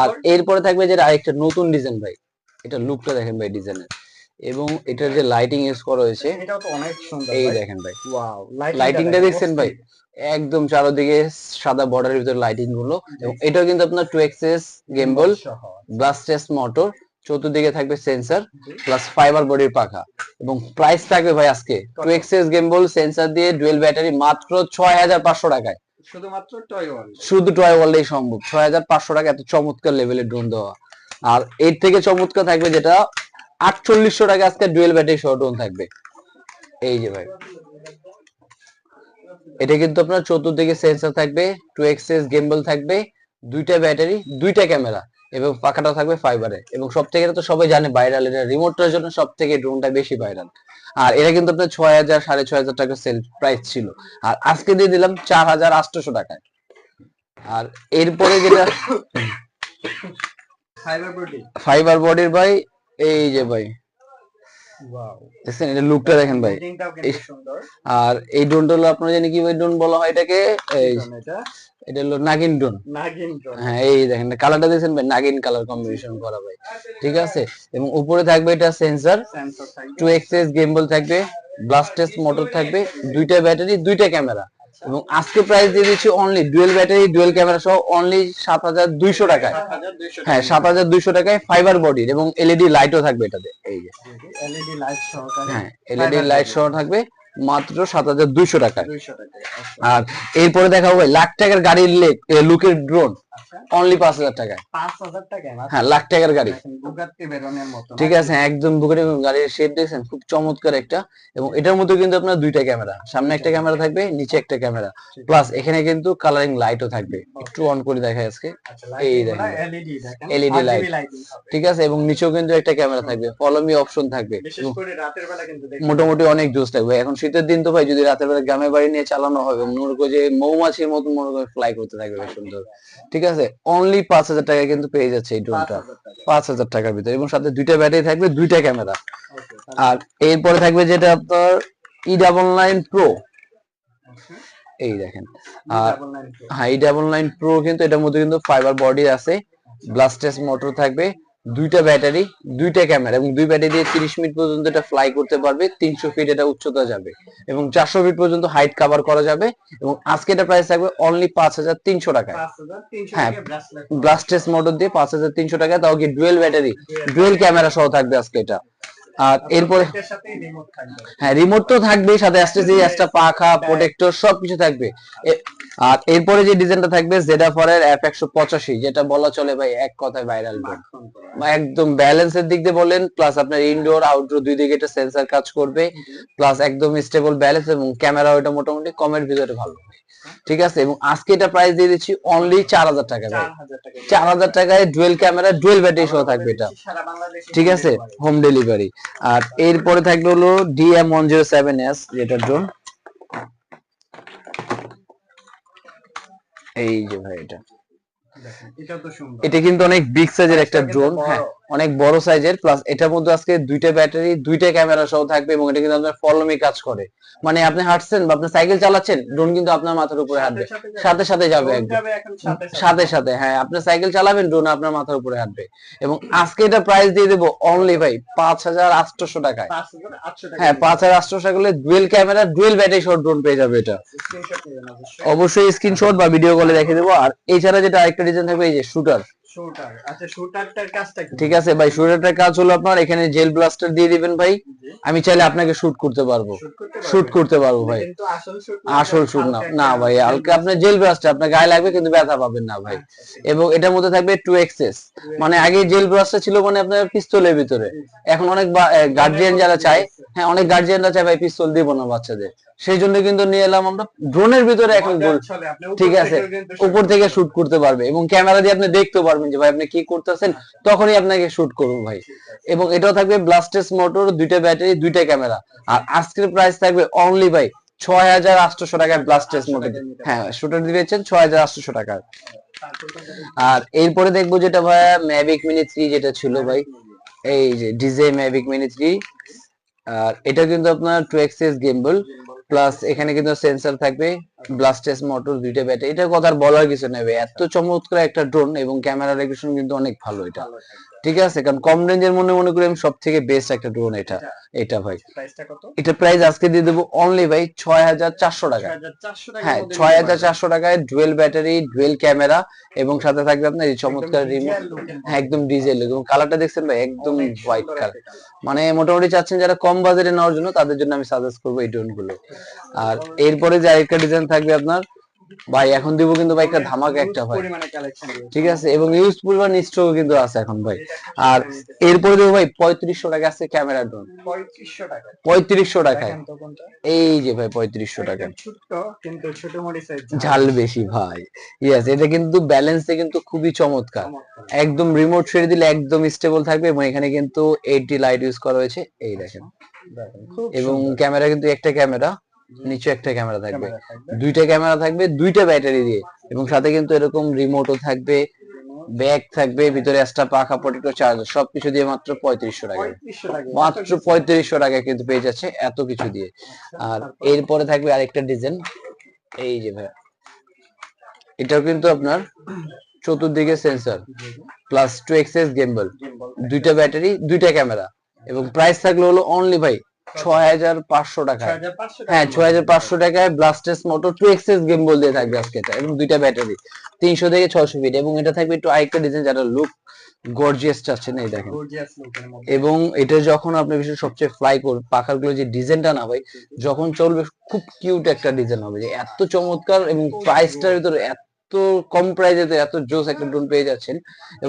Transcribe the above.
আর এরপরে? থাকবে যেটা আরেকটা নতুন ডিজাইন ভাই। এটা লুকটা দেখেন ভাই ডিজাইনের এবং এটার যে লাইটিং ইউজ করা হয়েছে এটাও তো অনেক সুন্দর এই দেখেন ভাই। ওয়াও লাইটিংটা দেখছেন ভাই? একদম চারদিকে সাদা বর্ডারের ভিতরে লাইটিংগুলো। এবং এটাও কিন্তু আপনার two axis gimbal brushless motor চতুর্দিকে থাকবে সেন্সর প্লাস ফাইবার বডির পাখা। এবং প্রাইস থাকবে ভাই আজকে টু এক্সেস গেমবল সেন্সর দিয়ে ডুয়েল ব্যাটারি মাত্র ছয় হাজার পাঁচশো টাকায়। টয় শুধু টয় ওয়ার্ল্ডেই সম্ভব। ছয় হাজার পাঁচশো টাকা এত চমৎকার লেভেলের ড্রোন দেওয়া। আর এর থেকে চমৎকার থাকবে যেটা, আটচল্লিশশো টাকা আজকে ডুয়েল ব্যাটারি সহ ড্রোন থাকবে। এই যে ভাই। এটা কিন্তু আপনার চতুর্দিকে সেন্সর থাকবে টু এক্সেস গেম্বল থাকবে, দুইটা ব্যাটারি দুইটা ক্যামেরা এবং পাখাটা থাকবে ফাইবারে এবং সব থেকে তো সবাই জানে ভাইরাল এটা রিমোটটার জন্য সব থেকে ড্রোনটা বেশি ভাইরাল আর এটা কিন্তু আপনার ছয় হাজার সাড়ে ছয় হাজার টাকা সেল প্রাইস ছিল। আর আজকে দিয়ে দিলাম চার হাজার আটশোশো টাকায়। আর এরপরে যেটা ফাইবার বডি ফাইবার বডির ভাই এই যে ভাই। দেখছেন এটা লুকটা দেখেন ভাই। আর এই ড্রোনটা হলো আপনারা জানি কি ড্রোন বলা হয় এটাকে? এটা? হলো নাগিন ড্রোন নাগিন হ্যাঁ এই দেখেন কালারটা দেখছেন ভাই? নাগিন কালার কম্বিনেশন করা ভাই। ঠিক আছে? এবং উপরে থাকবে এটা সেন্সর টু এক্সেস গেমবল থাকবে ব্লাস্টেস মোটর থাকবে দুইটা ব্যাটারি দুইটা ক্যামেরা এবং আজকে প্রাইস দিয়ে দিচ্ছি only dual battery dual camera সহ অনলি সাত হাজার দুইশো টাকায়। 7200 হ্যাঁ সাত হাজার দুইশো টাকায় ফাইবার বডির এবং এলইডি লাইটও থাকবে এটাতে। এই যে। এলইডি লাইট সহকারে হ্যাঁ এলইডি লাইট সহ থাকবে মাত্র সাত হাজার দুইশো টাকায়। 200 টাকা আর এরপরে দেখাবো লাখ টাকার গাড়ির লুকের ড্রোন আচ্ছা অনলি পাঁচ হাজার টাকায়। 5000 টাকায় মাত্র? হ্যাঁ লাখ টাকার গাড়ি। বুগাত্তি বেরোনের মতো ঠিক আছে একদম বুকের গাড়ির শেড দেখছেন খুব চমৎকার একটা। এবং এটার মধ্যে কিন্তু আপনার দুইটা ক্যামেরা সামনে একটা ক্যামেরা থাকবে নিচে একটা ক্যামেরা প্লাস এখানে কিন্তু কালারিং লাইটও থাকবে। একটু অন করে আজকে। আচ্ছা এই দেখেন। এলইডি। লাইটিং হবে। ঠিক আছে এবং নিচেও কিন্তু একটা ক্যামেরা থাকবে। ফলো মি অপশন থাকবে মোটামুটি অনেক জোস থাকবে। এখন শীতের দিন তো ভাই যদি রাতের বেলা গ্রামের বাড়ি নিয়ে চালানো হয় এবং মনে করো যে মৌমাছির মতো মনে করে ফ্লাই করতে থাকবে সুন্দর। ঠিক আছে? অনলি পাঁচ হাজার টাকা কিন্তু পেয়ে যাচ্ছে এই ড্রোনটা পাঁচ হাজার টাকার ভিতরে এবং সাথে দুইটা ব্যাটারি থাকবে দুইটা ক্যামেরা আর এরপরে থাকবে যেটা আপনার ই ডাবল নাইন প্রো এই দেখেন। আর প্রো হ্যাঁ ই ডাবল নাইন প্রো কিন্তু এটার মধ্যে কিন্তু ফাইবার বডি আছে ব্লাস্টেস মোটর থাকবে দুইটা ব্যাটারি দুইটা ক্যামেরা এবং দুই ব্যাটারি দিয়ে তিরিশ মিনিট পর্যন্ত এটা ফ্লাই করতে পারবে তিনশো ফিট এটা উচ্চতা যাবে এবং চারশো ফিট পর্যন্ত হাইট কভার করা যাবে এবং আজকে এটা প্রাইস থাকবে অনলি পাঁচ হাজার তিনশো টাকায়। 5300 হ্যাঁ, টাকা ব্রাসলেট ব্লাস্টেস মোটর দিয়ে পাঁচ হাজার তিনশো টাকা তাও কি ডুয়েল ব্যাটারি ডুয়েল ক্যামেরা সহ থাকবে আজকে এটা। আর এরপরে এর থাকবে। হ্যাঁ রিমোট তো থাকবেই সাথে অ্যাস্টেসি একটা পাখা প্রোটেক্টর সবকিছু থাকবে। আর এরপরে যে ডিজাইনটা থাকবে জেডাফার এর এফ একশো পঁচাশি যেটা বলা চলে ভাই এক কথায় ভাইরাল একদম ব্যালেন্সের দিক দিয়ে বলেন প্লাস আপনার ইনডোর আউটডোর দুই দিকে এটা সেন্সার কাজ করবে প্লাস একদম স্টেবল ব্যালেন্স এবং ক্যামেরা ওটা মোটামুটি কমের ভিতরে ভালো। ঠিক আছে? এবং আজকে এটা প্রাইস দিয়ে দিচ্ছি অনলি চার হাজার টাকা ভাই। চার হাজার টাকায় ডুয়েল ক্যামেরা ডুয়েল ব্যাটারি সহ থাকবে এটা। ঠিক আছে? হোম ডেলিভারি আর এরপরে থাকবে হলো DM one zero seven S যেটা ড্রোন এই যে ভাই এটা। এটা কিন্তু অনেক বিগ সাইজের একটা ড্রোন হ্যাঁ। অনেক বড় সাইজের প্লাস এটার মধ্যে আজকে দুইটা ব্যাটারি দুইটা ক্যামেরা সহ থাকবে এবং এটা কিন্তু আপনার ফলমে কাজ করে। মানে আপনি হাঁটছেন বা আপনি সাইকেল চালাচ্ছেন ড্রোন কিন্তু আপনার মাথার উপরে হাঁটবে। সাথে সাথে যাবে একদম। যাবে এখন সাথে সাথে। হ্যাঁ আপনি সাইকেল চালাবেন ড্রোন আপনার মাথার উপরে হাঁটবে। এবং আজকে এটা প্রাইস দিয়ে দেবো অনলি ভাই পাঁচ হাজার আটশোশো টাকায়। 5800 টাকা। হ্যাঁ পাঁচ হাজার আটশো টাকা ডুয়েল ক্যামেরা ডুয়েল ব্যাটারি সহ ড্রোন পেয়ে যাবে এটা। অবশ্যই। অবশ্যই স্ক্রিনশট বা ভিডিও কলে দেখে দেবো। আর এছাড়া যেটা আরেকটা ডিজাইন থাকবে এই যে শুটার শুটার আচ্ছা শুটারটার কাজটা কি? ঠিক আছে ভাই শুটারটার কাজ হলো আপনার এখানে জেল ব্লাস্টার দিয়ে দিবেন ভাই। আমি চাইলে আপনাকে শুট করতে পারব। শুট করতে পারব ভাই। আসল শুট না না। ভাই হালকা আপনার জেল ব্লাস্টার আপনার গায়ে লাগবে কিন্তু ব্যথা পাবেন না ভাই। এবং এটার মধ্যে থাকবে টু এক্সেস মানে আগে জেল ব্লাস্টার ছিল মানে আপনার পিস্তলের ভিতরে। এখন অনেক গার্জিয়ান যারা চায় হ্যাঁ অনেক গার্জিয়ানরা চায় ভাই পিস্তল দিব না বাচ্চাদের। সেই জন্য কিন্তু নিয়ে এলাম আমরা। ড্রোনের ভিতরে এখন ঠিক আছে। উপর থেকে শুট করতে পারবে এবং ক্যামেরা দিয়ে আপনি দেখতে পারবেন। যে ভাই আপনি কি করতেছেন? তখনই আপনাকে শুট করব ভাই। এবং এটাও থাকবে ব্লাস্টেস মোটর দুইটা ব্যাটারি দুইটা ক্যামেরা আর আজকের প্রাইস থাকবে অনলি ভাই ছয় হাজার আটশোশো টাকায় ব্লাস্টেস মোটর হ্যাঁ শুটার দিয়েছেন ছয় হাজার আটশোশো টাকার। আর এরপরে দেখব যেটা ভাই ম্যাভিক মিনি থ্রি যেটা ছিল ভাই এই যে ডিজে ম্যাভিক মিনি থ্রি আর এটা কিন্তু আপনার টু এক্সেস গেমবল প্লাস এখানে কিন্তু সেন্সার থাকবে। ব্লাস্টেস মোটর দুইটা ব্যাটারি এটা কথা আর বলার কিছু নেই ভাই। এত চমৎকার একটা ড্রোন এবং ক্যামেরা রেগুলেশন কিন্তু অনেক ভালো এটা। ঠিক আছে? কারণ কম রেঞ্জের মনে মনে করি আমি সব থেকে বেস্ট একটা ড্রোন এটা এটা। ভাই। প্রাইসটা কত? এটা প্রাইস আজকে দিয়ে দেবো অনলি ভাই ছয় হাজার চারশো টাকা। 6400 টাকার হ্যাঁ ছয় হাজার। চারশো টাকায় ডুয়েল ব্যাটারি ডুয়েল ক্যামেরা এবং সাথে থাকবে আপনার এই চমৎকার রিমোট হ্যাঁ একদম ডিজেল এবং কালারটা দেখছেন ভাই একদম হোয়াইট কালার মানে মোটামুটি চাচ্ছেন যারা কম বাজারে নেওয়ার জন্য তাদের জন্য আমি সাজেস্ট করব এই ড্রোনগুলো। আর এরপরে যে আরেকটা ডিজাইন থাকবে আপনার। ভাই এখন দিব কিন্তু ভাই একটা ধামাকা একটা ভাই। ঠিক আছে? এবং ইউজ পরিমাণ স্টক কিন্তু আছে এখন ভাই। আর এরপরে দেবো ভাই পঁয়ত্রিশশো টাকা আছে ক্যামেরা ড্রোন 3500 টাকা। পঁয়ত্রিশশো টাকায়? এই যে ভাই পঁয়ত্রিশশো টাকা। ঝাল বেশি ভাই। ইয়েস এটা কিন্তু ব্যালেন্সে কিন্তু খুবই চমৎকার। একদম রিমোট ছেড়ে দিলে একদম স্টেবল থাকবে এবং এখানে কিন্তু এইটটি লাইট ইউজ করা হয়েছে। এই দেখেন। দেখেন, খুব এবং ক্যামেরা কিন্তু একটা ক্যামেরা নিচে একটা ক্যামেরা থাকবে। দুইটা ক্যামেরা থাকবে দুইটা ব্যাটারি দিয়ে। এবং সাথে কিন্তু এরকম রিমোটও থাকবে ব্যাগ থাকবে ভিতরে এক্সট্রা পাখা প্রোটেক্টর চার্জার সবকিছু দিয়ে মাত্র পঁয়ত্রিশশো টাকা। মাত্র পঁয়ত্রিশশো টাকা কিন্তু পেয়ে যাচ্ছে এত কিছু দিয়ে। আর এরপরে থাকবে আরেকটা ডিজাইন এই যে ভাই এটাও কিন্তু আপনার চতুর্দিকে sensor plus two axis gimbal. দুইটা ব্যাটারি দুইটা ক্যামেরা। এবং প্রাইস থাকল হলো অনলি ভাই ছয় হাজার পাঁচশো টাকা। হ্যাঁ ছয় হাজার পাঁচশো টাকায় brushless motor two axis gimbal দিয়ে থাকবে আজকে এটা এবং দুইটা ব্যাটারি তিনশো থেকে ছয়শো ফিট এবং এটা থাকবে একটু আরেকটা ডিজাইন যারা লুক গর্জিয়াস চাচ্ছেন এই দেখেন। Gorgeous look এর মধ্যে। এবং এটা যখন আপনি বিশেষ সবচেয়ে ফ্লাই করবে পাখাগুলো যে ডিজাইনটা না ভাই যখন চলবে খুব কিউট একটা ডিজাইন হবে যে এত চমৎকার এবং প্রাইসটার ভিতরে এত কম প্রাইসে এত জোস একটা ড্রোন পেয়ে যাচ্ছেন।